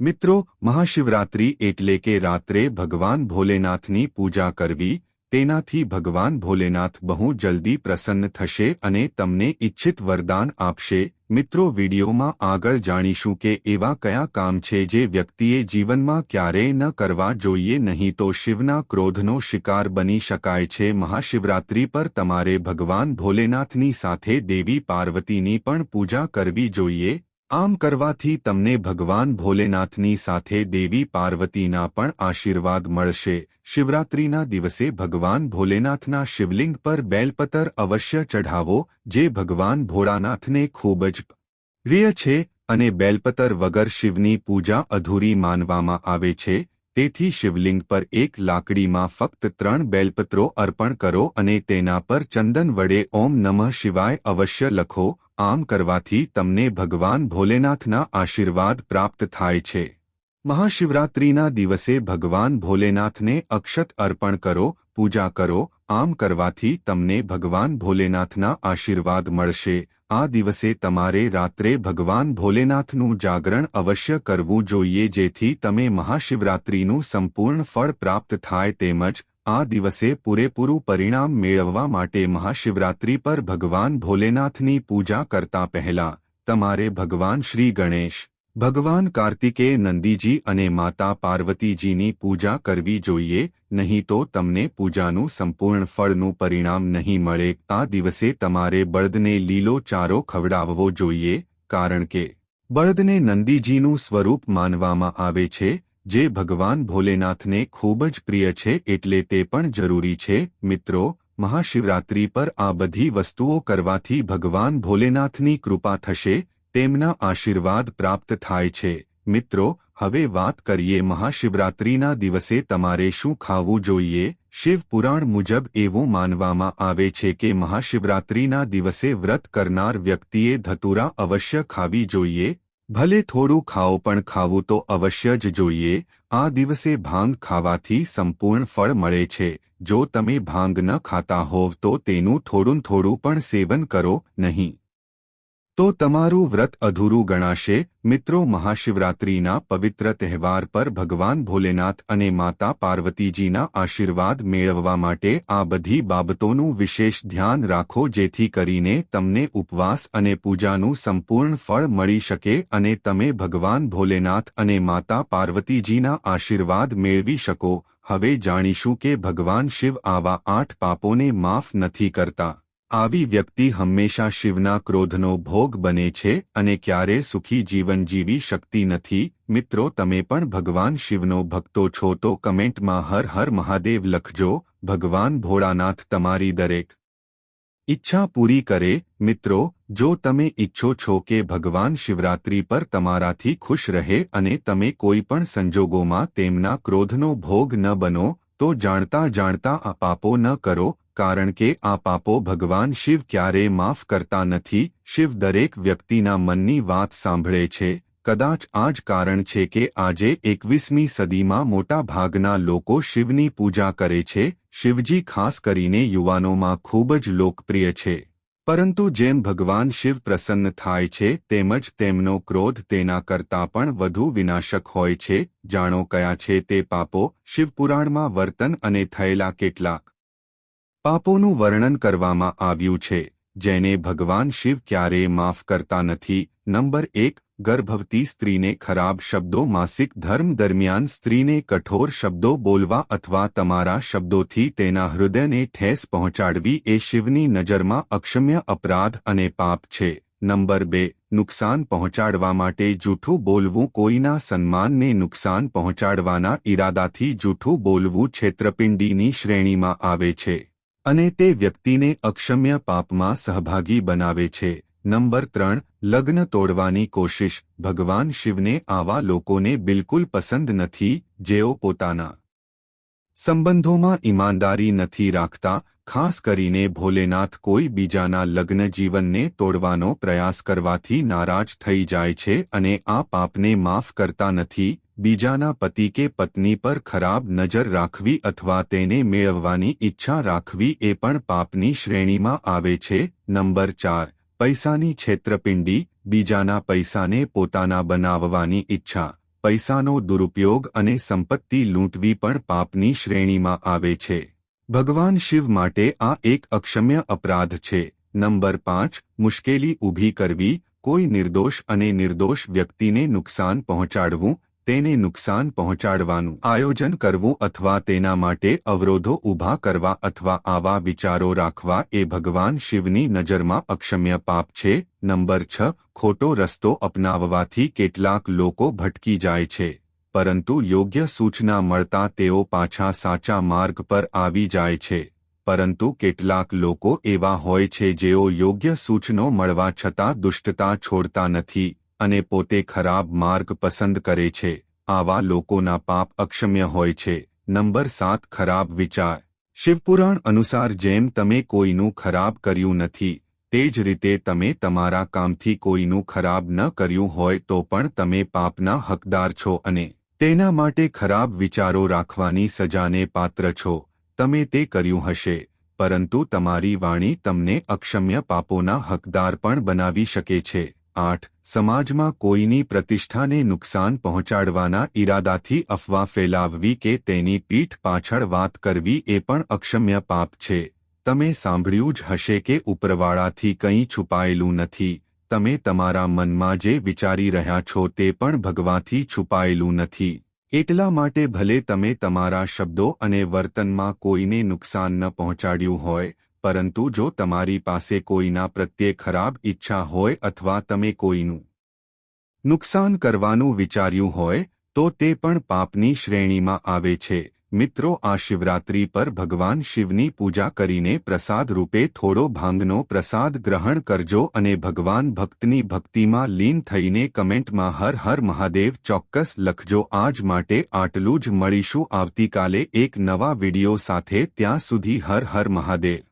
મિત્રો, મહાશિવરાત્રિ એટલે કે રાત્રે ભગવાન ભોલેનાથની પૂજા કરવી, તેનાથી ભગવાન ભોલેનાથ બહુ જલ્દી પ્રસન્ન થશે અને તમને ઇચ્છિત વરદાન આપશે. મિત્રો, વિડીયોમાં આગળ જાણીશું કે એવા કયા કામ છે જે વ્યક્તિએ જીવનમાં ક્યારેય ન કરવા જોઈએ, નહીં તો શિવના ક્રોધનો શિકાર બની શકાય છે. મહાશિવરાત્રિ પર તમારે ભગવાન ભોલેનાથની સાથે દેવી પાર્વતીની પણ પૂજા કરવી જોઈએ. આમ કરવાથી તમને ભગવાન ભોલેનાથની સાથે દેવી પાર્વતીના પણ આશીર્વાદ મળશે. શિવરાત્રિના દિવસે ભગવાન ભોલેનાથના શિવલિંગ પર બેલપતર અવશ્ય ચઢાવો, જે ભગવાન ભોળાનાથને ખૂબ જ પ્રિય છે અને બેલપતર વગર શિવની પૂજા અધૂરી માનવામાં આવે છે. તેથી શિવલિંગ પર એક લાકડીમાં ફક્ત ત્રણ બેલપત્રો અર્પણ કરો અને તેના પર ચંદન વડે ઓમ નમઃ શિવાય અવશ્ય લખો. આમ કરવાથી તમને ભગવાન ભોલેનાથના આશીર્વાદ પ્રાપ્ત થાય છે. મહાશિવરાત્રિના દિવસે ભગવાન ભોલેનાથને અક્ષત અર્પણ કરો, પૂજા કરો, આમ કરવાથી તમને ભગવાન ભોલેનાથના આશીર્વાદ મળશે. આ દિવસે તમારે રાત્રે ભગવાન ભોલેનાથનું જાગરણ અવશ્ય કરવું જોઈએ જેથી તમે મહાશિવરાત્રિનું સંપૂર્ણ ફળ પ્રાપ્ત થાય તેમજ આ દિવસે પૂરેપૂરું પરિણામ મેળવવા માટે મહાશિવરાત્રિ પર ભગવાન ભોલેનાથની પૂજા કરતા પહેલા તમારે ભગવાન શ્રી ગણેશ, ભગવાન કાર્તિકેય નંદીજી અને માતા પાર્વતીજીની પૂજા કરવી જોઈએ, નહીં તો તમને પૂજાનું સંપૂર્ણ ફળનું પરિણામ નહીં મળે. આ દિવસે તમારે બળદને લીલો ચારો ખવડાવવો જોઈએ, કારણ કે બળદને નંદીજીનું સ્વરૂપ માનવામાં આવે છે જે ભગવાન ભોલેનાથને ખૂબ જ પ્રિય છે એટલે તે પણ જરૂરી છે. મિત્રો, મહાશિવરાત્રિ પર આ બધી વસ્તુઓ કરવાથી ભગવાન ભોલેનાથની કૃપા થશે, તેમના આશીર્વાદ પ્રાપ્ત થાય છે. મિત્રો, હવે વાત કરીએ મહાશિવરાત્રિના દિવસે તમારે શું ખાવું જોઈએ? શિવપુરાણ મુજબ એવું માનવામાં આવે છે કે મહાશિવરાત્રિના દિવસે વ્રત કરનાર વ્યક્તિએ ધતુરા અવશ્ય ખાવી જોઈએ ભલે થોડું ખાઓ પણ ખાવું તો અવશ્ય જ જોઈએ. આ દિવસે ભાંગ ખાવાથી સંપૂર્ણ ફળ મળે છે. જો તમે ભાંગ ન ખાતા હોવ તો તેનું થોડું થોડું પણ સેવન કરો નહીં. તો તમારું વ્રત અધૂરું ગણાશે. મિત્રો, મહાશિવરાત્રિના પવિત્ર તહેવાર પર ભગવાન ભોલેનાથ અને માતા પાર્વતીજીના આશીર્વાદ મેળવવા માટે આ બધી બાબતોનું વિશેષ ધ્યાન રાખો, જેથી કરીને તમને ઉપવાસ અને પૂજાનું સંપૂર્ણ ફળ મળી શકે અને તમે ભગવાન ભોલેનાથ અને માતા પાર્વતીજીના આશીર્વાદ મેળવી શકો. હવે જાણીશું કે ભગવાન શિવ આવા આઠ પાપોને માફ નથી કરતા. આવી વ્યક્તિ હંમેશા શિવના ક્રોધનો ભોગ બને છે અને ક્યારે સુખી જીવન જીવી શકતી નથી. મિત્રો, તમે પણ ભગવાન શિવનો ભક્તો છો તો કમેન્ટમાં હર હર મહાદેવ લખજો, ભગવાન ભોળાનાથ તમારી દરેક ઈચ્છા પૂરી કરે. મિત્રો, જો તમે ઈચ્છો છો કે ભગવાન શિવરાત્રી પર તમારાથી ખુશ રહે અને તમે કોઈ પણ સંજોગોમાં તેમના ક્રોધનો ભોગ ન બનો, તો જાણતા જાણતા આ પાપો ન કરો. કારણ કે આ પાપો ભગવાન શિવ ક્યારેય માફ કરતા નથી, શિવ દરેક વ્યક્તિના મનની વાત સાંભળે છે. કદાચ આ જ કારણ છે કે આજે એકવીસમી સદીમાં મોટા ભાગના લોકો શિવની પૂજા કરે છે, શિવજી ખાસ કરીને યુવાનોમાં ખૂબ જ લોકપ્રિય છે. પરંતુ જેમ ભગવાન શિવ પ્રસન્ન થાય છે, તેમજ તેમનો ક્રોધ તેના કરતાં પણ વધુ વિનાશક હોય છે. જાણો કયા છે તે પાપો શિવપુરાણમાં વર્તન અને થયેલા કેટલાક પાપોનું વર્ણન કરવામાં આવ્યું છે, જેને ભગવાન શિવ ક્યારેય માફ કરતા નથી. નંબર એક, ગર્ભવતી સ્ત્રીને ખરાબ શબ્દો, માસિક ધર્મ દરમિયાન સ્ત્રીને કઠોર શબ્દો બોલવા અથવા તમારા શબ્દોથી તેના હૃદયને ઠેસ પહોંચાડવી એ શિવની નજરમાં અક્ષમ્ય અપરાધ અને પાપ છે. નંબર બે, નુકસાન પહોંચાડવા માટે જૂઠું બોલવું કોઈના સન્માનને નુકસાન પહોંચાડવાના ઈરાદાથી જૂઠું બોલવું છેતરપિંડીની શ્રેણીમાં આવે છે. અને તે વ્યક્તિને અક્ષમ્ય પાપમાં સહભાગી બનાવે છે. નંબર ત્રણ, લગ્ન તોડવાની કોશિશ. ભગવાન શિવને આવા લોકોને બિલકુલ પસંદ નથી, જેઓ પોતાના સંબંધોમાં ઈમાનદારી નથી રાખતા, ખાસ કરીને ભોલેનાથ કોઈ બીજાના લગ્ન જીવનને તોડવાનો પ્રયાસ કરવાથી નારાજ થઈ જાય છે અને આ પાપને માફ કરતા નથી બીજાના પતિ કે પત્ની પર ખરાબ નજર રાખવી અથવા તેને મેળવવાની ઈચ્છા રાખવી એ પણ પાપની શ્રેણીમાં આવે છે. નંબર ચાર, પૈસાની છેતરપિંડી, બીજાના પૈસાને પોતાના બનાવવાની ઈચ્છા. પૈસાનો દુરુપયોગ અને સંપત્તિ લૂંટવી પણ પાપની શ્રેણીમાં આવે છે. ભગવાન શિવ માટે આ એક અક્ષમ્ય અપરાધ છે. નંબર પાંચ, મુશ્કેલી ઊભી કરવી, કોઈ નિર્દોષ અને નિર્દોષ વ્યક્તિને નુકસાન પહોંચાડવું તેને નુકસાન પહોંચાડવાનું આયોજન કરવું અથવા તેના માટે અવરોધો ઊભા કરવા અથવા આવા વિચારો રાખવા એ ભગવાન શિવની નજરમાં અક્ષમ્ય પાપ છે. નંબર છ, ખોટો રસ્તો અપનાવવાથી કેટલાક લોકો ભટકી જાય છે, પરંતુ યોગ્ય સૂચના મળતા તેઓ પાછા સાચા માર્ગ પર આવી જાય છે, પરંતુ કેટલાક લોકો એવા હોય છે જેઓ યોગ્ય સૂચનો મળવા છતાં દુષ્ટતા છોડતા નથી. અને પોતે ખરાબ માર્ગ પસંદ કરે છે. આવા લોકોના પાપ અક્ષમ્ય હોય છે. નંબર સાત, ખરાબ વિચાર. શિવપુરાણ અનુસાર જેમ તમે કોઈનું ખરાબ કર્યું નથી, તે જ રીતે તમે તમારા કામથી કોઈનું ખરાબ ન કર્યું હોય તો પણ તમે પાપના હકદાર છો અને તેના માટે ખરાબ વિચારો રાખવાની સજાને પાત્ર છો. તમે તે કર્યું હશે, પરંતુ તમારી વાણી તમને અક્ષમ્ય પાપોના હકદાર પણ બનાવી શકે છે. આઠ, સમાજમાં કોઈની પ્રતિષ્ઠાને નુકસાન પહોંચાડવાના ઈરાદાથી અફવા ફેલાવવી કે તેની પીઠ પાછળ વાત કરવી એ પણ અક્ષમ્ય પાપ છે. તમે સાંભળ્યું જ હશે કે ઉપરવાળાથી કંઈ છુપાયેલું નથી. તમે તમારા મનમાં જે વિચારી રહ્યા છો તે પણ ભગવાથી છુપાયેલું નથી. એટલા માટે ભલે તમે તમારા શબ્દો અને વર્તનમાં કોઈને નુકસાન ન પહોંચાડ્યું હોય પરંતુ જો તમારી પાસે કોઈના પ્રત્યે ખરાબ ઈચ્છા હોય અથવા તમે કોઈનું નુકસાન કરવાનું વિચાર્યું હોય, તો તે પણ પાપની શ્રેણીમાં આવે છે. મિત્રો, આ શિવરાત્રી પર ભગવાન શિવની પૂજા કરીને પ્રસાદ રૂપે થોડો ભાંગનો પ્રસાદ ગ્રહણ કરજો અને ભગવાન ભક્તની ભક્તિમાં લીન થઈને કમેન્ટમાં હર હર મહાદેવ ચોક્કસ લખજો. આજ માટે આટલું જ મળીશું આવતીકાલે એક નવા વિડિયો સાથે. ત્યાં સુધી હર હર મહાદેવ.